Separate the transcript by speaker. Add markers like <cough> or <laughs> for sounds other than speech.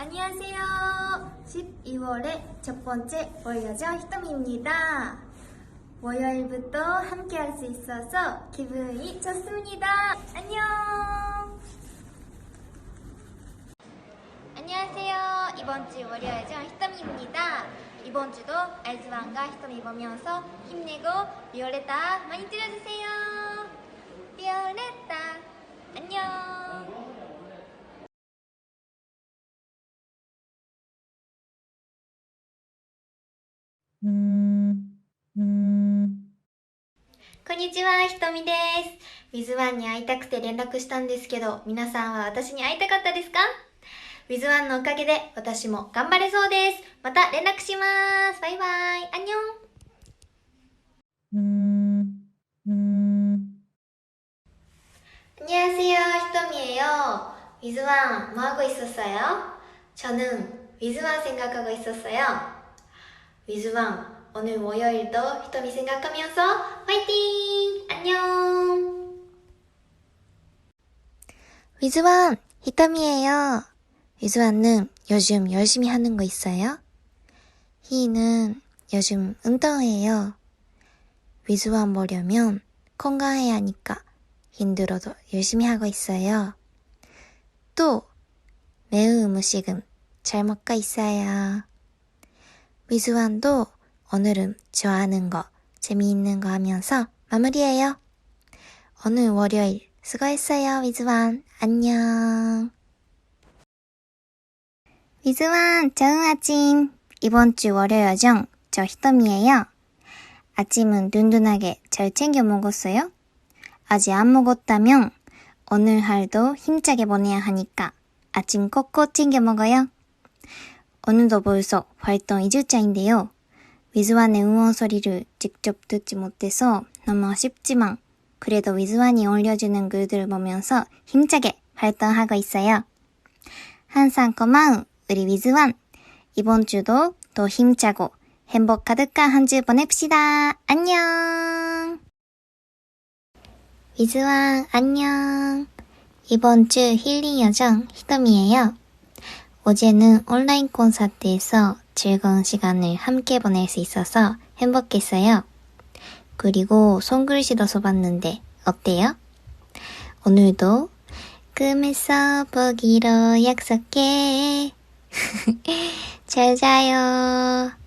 Speaker 1: 안녕하세요. 12월의 첫 번째 월요죠 히토미입니다. 월요일부터 함께 할 수 있어서 기분이 좋습니다. 안녕! 안녕하세요. 이번 주 월요일죠 히토미입니다. 이번 주도 알즈왕과 히토미 보면서 힘내고 리오레타 많이 들어주세요. 리오레타 こんにちは、ひとみです。ウィズワンに会いたくて連絡したんですけど、皆さんは私に会いたかったですかウィズワンのおかげで私も頑張れそうです。また連絡します。バイバイ。アンニョン。
Speaker 2: 음, 음.
Speaker 1: 안녕하세요, 히토미예요. 위즈왕 뭐 하고 있었어요? 저는 위즈왕 생각하고 있었어요. 위즈왕 오늘 월요일도 히토미 생각하면서 화이팅! 안녕! 위즈왕 히토미예요. 위즈왕은 요즘 열심히 하는 거 있어요? 희는 요즘 운동해요. 위즈왕 보려면 건강해야 하니까 힘들어도 열심히 하고 있어요. 또 매운 음식은 잘 먹고 있어요. 위즈완도 오늘은 좋아하는 거, 재미있는 거 하면서 마무리해요. 오늘 월요일 수고했어요, 위즈완. 안녕. 위즈완, 좋은 아침. 이번 주 월요일 저 히토미예요. 아침은 든든하게 잘 챙겨 먹었어요? 아직 안 먹었다면 오늘 하루도 힘차게 보내야 하니까 아침 꼭꼭 챙겨 먹어요. 오늘도 벌써 활동 2주차인데요. 위즈완의 응원 소리를 직접 듣지 못해서 너무 아쉽지만 그래도 위즈완이 올려주는 글들을 보면서 힘차게 활동하고 있어요. 항상 고마운 우리 위즈완. 이번 주도 더 힘차고 행복 가득한 한 주 보냅시다. 안녕! 위즈왕 안녕. 이번 주 힐링 여정 히토미예요. 어제는 온라인 콘서트에서 즐거운 시간을 함께 보낼 수 있어서 행복했어요. 그리고 손글씨도 써봤는데 어때요? 오늘도 꿈에서 보기로 약속해. <laughs> 잘 자요.